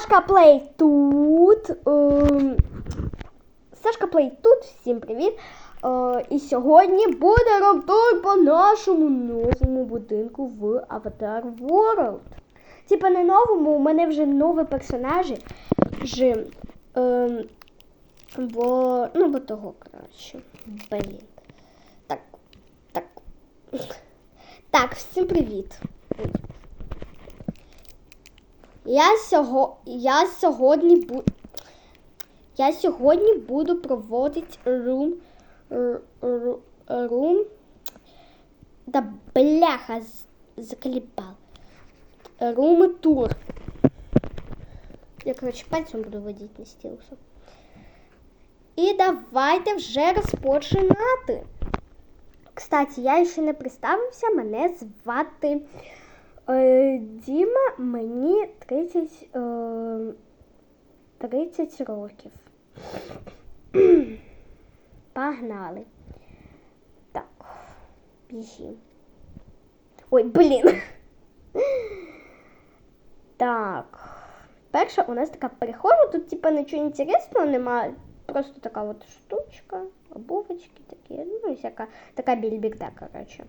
Сашка Плей тут. Ем, Сашка Плей тут. Всім привіт. Е, і сьогодні буде ромтур по нашому новому будинку в Avatar World. Типа не новому, у мене вже нові персонажі. Ж, ем, бо, ну, бо того краще. Блін. Так, так. Так, всім привіт. Я, сього... я сьогодні бу... Я сьогодні буду проводити рум. Рум. Да бляха з- закліпав. Рум тур. Я, коротше, пальцем буду водити на стілусу. І давайте вже розпочинати. Кстати, я ще не представився, мене звати Діма, мені 30, е, 30 років. Погнали. Так, біжім. Ой, блін. Так. Перша у нас така перехожа, тут типа нічого інтересного немає. Просто така от штучка, обувочки такі, ну всяка така більбігда, коротше.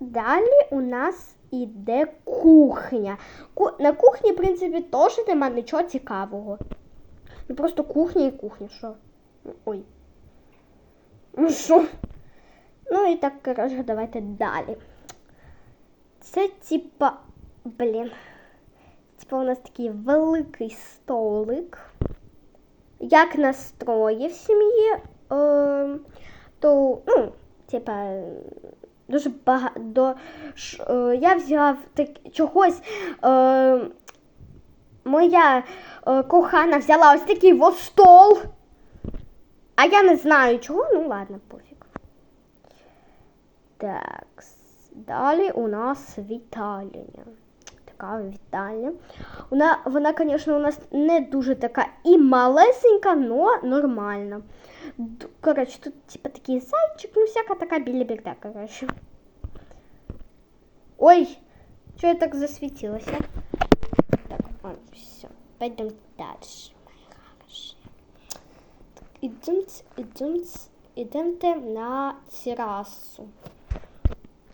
Далі у нас іде кухня. Ку- На кухні, в принципі, теж нема нічого цікавого. Ну просто кухня і кухня, що? Ну, Ой. Ну що? Ну і так, коротше, давайте далі. Це типа, блін. Типа у нас такий великий столик. Як настрої в сім'ї, е, то, ну, типа, дуже багато. Е, я взяла так, чогось. Е, моя е, кохана взяла ось такий ось стол. А я не знаю чого, ну ладно, пофіг. Так, далі у нас вітальня. Така вітальня. Вона, вона, звісно, у нас не дуже така і малесенька, но нормальна. Д- Коротше, тут типа такий зайчик, ну всяка така біліберда, коротше. Ой, що я так засвітилася? Так, ладно, все. Пойдем дальше, мои хорошие. Так, идемте, идемте, идемте на террасу.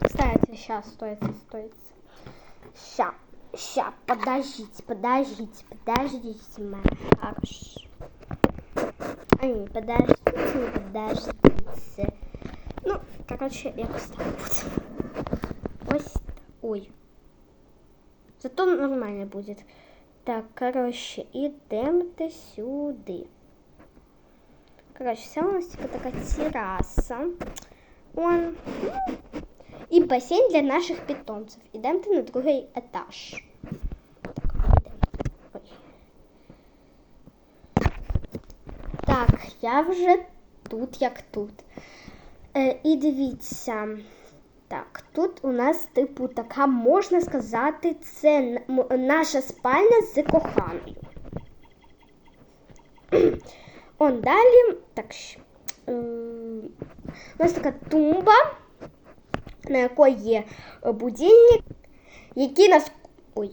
Кстати, сейчас, стойте, стойте. Ща, ща, подождите, подождите, подождите, мои хорошие. А, не, подождите, не подождите. Ну, короче, якось так буде. Ось, ой. Зато нормально будет. Так, короче, идемте сюди. Короче, вся у нас типа такая терраса. Он. ну, І басейн для наших питомців. Ідемте на другий етаж. Так, я вже тут, як тут. Е, і дивіться. Так, тут у нас, типу, така, можна сказати, це наша спальня з коханою. Он далі. Так, е, у нас така тумба, на якої є е, будильник, який нас. Ой.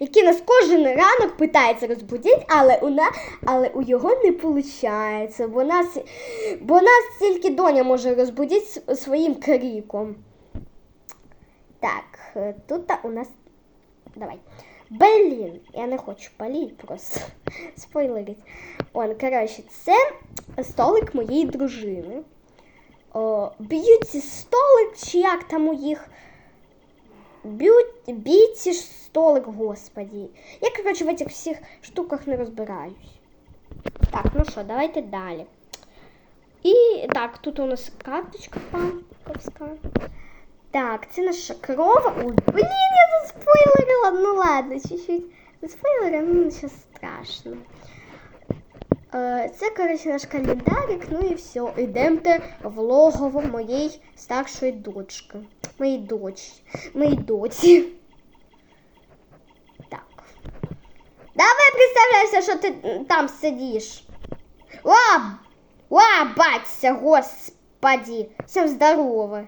Який нас кожен ранок питається розбудити, але у, на, але у його не виходить, бо нас, бо нас тільки доня може розбудити своїм криком. Так, е, тут у нас. Давай. Блін, я не хочу паліть просто. Спойлерить. Он, коротше, це столик моєї дружини. Б'юті столик, чи як там у їх. Б'ють, бійці столик, господі. Я, коротше, в цих всіх штуках не розбираюсь. Так, ну що, давайте далі. І так, тут у нас карточка банковська. Так, це наша крова. Ой, блін, я заспойлерила. Ну ладно, чуть-чуть заспойлерила, ну нічого страшно. Е, Це, коротше, наш календарик, ну і все. Ідемте в логово моєї старшої дочки. Моїй дочі. Моїй доці. Так. Давай представляйся, що ти там сидиш. О! О, баться, господи! Всем здорово.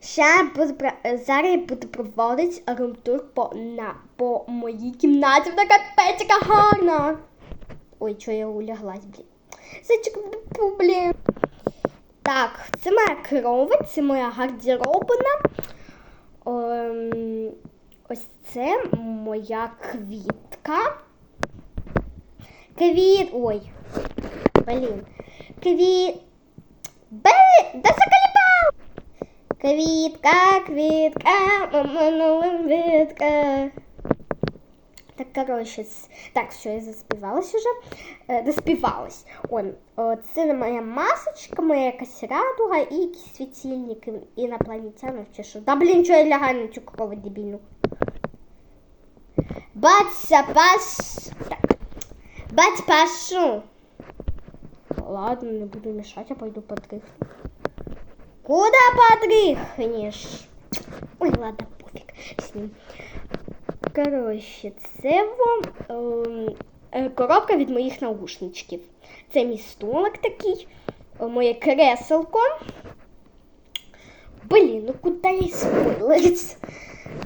Ще буду, зараз я буду проводити румтур по, на, по моїй кімнаті. Вона капець яка гарна. Ой, що я уляглась, блін. Зайчик, блін. Так, це моя кровать, це моя гардеробна. Ем, ось це моя квітка. Квіт. Ой. Блін. Квіт. Блін, да заколебав! Квітка, квітка, маминула квітка. Так, коротше, так, все, я заспівалась уже. Е, доспівалась. Он, о, це моя масочка, моя якась радуга і якісь світильники інопланетянів чи що. Да блін, що я лягаю на цю корову дебільну. Баться, паш... Так. Бать, пашу. Ладно, не буду мешать, я пойду подрыхну. Куда подрыхнешь? Ой, ладно, пофиг с ним. Коротше, це вам ем, е, коробка від моїх наушничків. Це мій столик такий, е, моє креселко. Блін, ну куди спойлериться?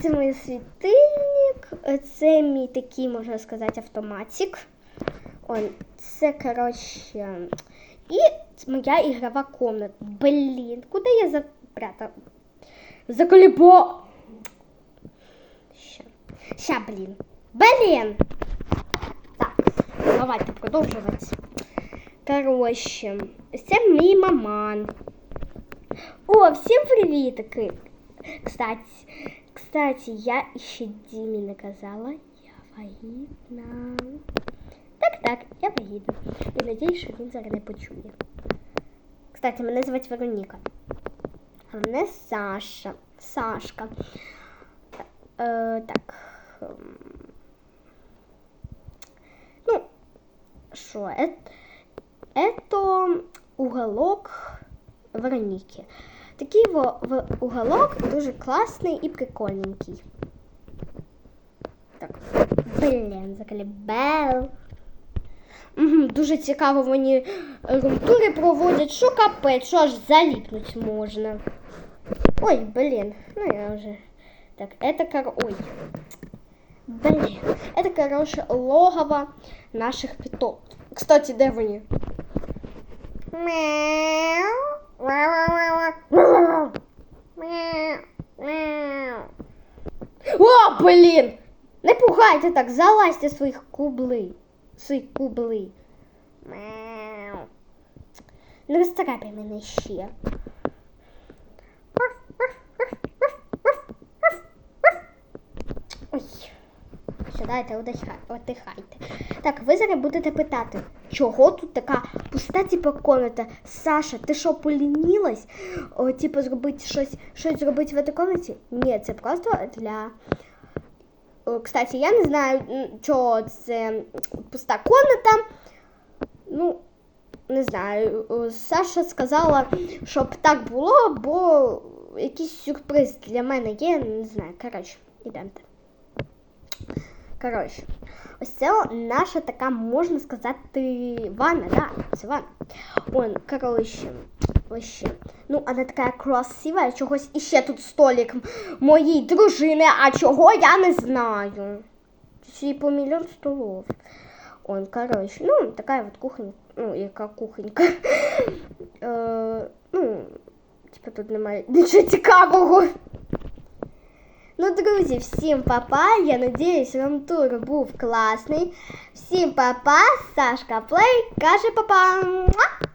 Це мій світильник, е, це мій такий, можна сказати, автоматик. Он, це, коротше, і моя ігрова комната. Блін, куди я запрятала? Заколебо. Ща. Ща, блін. Блін. Так, давайте продовжувати. Коротше, це мій маман. О, всім привітики. Кстати, кстати, я ще Дімі не казала. Я вагітна. Так, так, я вагітна. І надіюсь, що він не почує. Кстати, мене звати Вероніка. А мене Саша. Сашка. Е, так. ем. Ну, що, это, это уголок Вероніки. Такий во, в- уголок дуже класний і прикольненький. Так, блін, заколебел. Угу, дуже цікаво вони румтури проводять, що капець, що аж заліпнуть можна. Ой, блин, ну я уже. Так, это кор... Ой. Блин, это, короче, логово наших питомцев. Кстати, де вони? Мяу. Мяу. Мяу. О, блін! Не пугайте так, залазьте своїх кубли. Свої кубли. Не розтрапай мене ще. Ой. Сідайте, отдихай- отдихайте. Так, ви зараз будете питати, чого тут така пуста, типу, комната? Саша, ти що, полінілась? О, типу, зробити щось, щось зробити в цій комнаті? Ні, це просто для. Кстати, я не знаю, чого це пуста комната. Ну, не знаю. Саша сказала, щоб так було, бо якийсь сюрприз для мене є, не знаю. Коротше, ідемте. Коротше, ось це наша така, можна сказати, ванна, да, це ванна. Он, коротше, ось. Ну, вона така красива, чогось іще тут столик моїй дружини, а чого я не знаю. Й по мільйон столов. Он, коротше, ну, така от кухня, ну, яка кухонька. Е, ну, типу тут немає нічого цікавого. Ну, друзі, всім папа. Я надіюсь, вам тур був класний. Всім папа, Сашка Плей каже папа.